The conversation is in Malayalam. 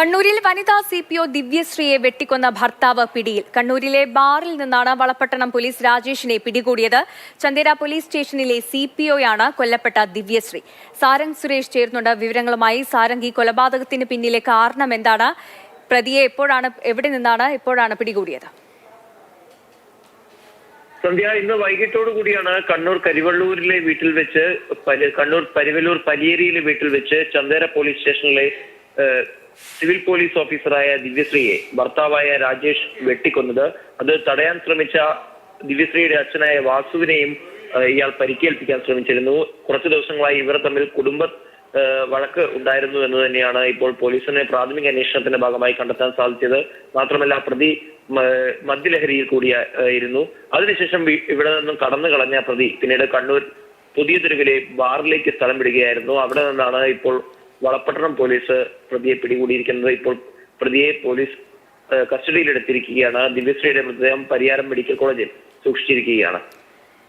കണ്ണൂരിൽ വനിതാ സി പി ഒ ദിവ്യശ്രീയെ വെട്ടിക്കൊന്ന ഭർത്താവ് പിടിയിൽ. കണ്ണൂരിലെ ബാറിൽ നിന്നാണ് വളപട്ടണം പോലീസ് രാജേഷിനെ പിടികൂടിയത്. ചന്ദേര പോലീസ് സ്റ്റേഷനിലെ സി പി ഒയാണ് കൊല്ലപ്പെട്ട ദിവ്യശ്രീ. സാരംഗ് സുരേഷ് ചേർന്നുണ്ട് വിവരങ്ങളുമായി. സാരംഗ് ഈ കൊലപാതകത്തിന് പിന്നിലെ കാരണം എന്താണ്? പ്രതിയെ എപ്പോഴാണ് എവിടെ നിന്നാണ് എപ്പോഴാണ് പിടികൂടിയത്? സന്ധ്യ ഇന്ന് വൈകിട്ടോടു കൂടിയാണ് കണ്ണൂർ കരിവള്ളൂരിലെ വീട്ടിൽ വെച്ച് കണ്ണൂർ പരിവല്ലൂർ പലിയേരിയിലെ വീട്ടിൽ വെച്ച് ചന്ദേര പോലീസ് സ്റ്റേഷനിലെ സിവിൽ പോലീസ് ഓഫീസറായ ദിവ്യശ്രീയെ ഭർത്താവായ രാജേഷ് വെട്ടിക്കൊന്നത്. അത് തടയാൻ ശ്രമിച്ച ദിവ്യശ്രീയുടെ അച്ഛനായ വാസുവിനെയും ഇയാൾ പരിക്കേൽപ്പിക്കാൻ ശ്രമിച്ചിരുന്നു. കുറച്ചു ദിവസങ്ങളായി ഇവർ തമ്മിൽ കുടുംബ വഴക്ക് ഉണ്ടായിരുന്നു എന്ന് തന്നെയാണ് ഇപ്പോൾ പോലീസിന് പ്രാഥമിക അന്വേഷണത്തിന്റെ ഭാഗമായി കണ്ടെത്താൻ സാധിച്ചത്. മാത്രമല്ല പ്രതി മദ്യലഹരിയിൽ കൂടിയായിരുന്നു അതിനുശേഷം ഇവിടെ നിന്നും കടന്നു കളഞ്ഞ പ്രതി പിന്നീട് കണ്ണൂർ പുതിയ തെരുവിലെ ബാറിലേക്ക് സ്ഥലം വിടുകയായിരുന്നു. അവിടെ നിന്നാണ് ഇപ്പോൾ വളപട്ടണം പോലീസ് പ്രതിയെ പിടികൂടിയിരിക്കുന്നത്. ഇപ്പോൾ പ്രതിയെ പോലീസ് കസ്റ്റഡിയിൽ കസ്റ്റഡിയിലെടുത്തിരിക്കുകയാണ്. ദിവ്യശ്രീയുടെ മൃതദേഹം പരിയാരം മെഡിക്കൽ കോളേജിൽ സൂക്ഷിച്ചിരിക്കുകയാണ്.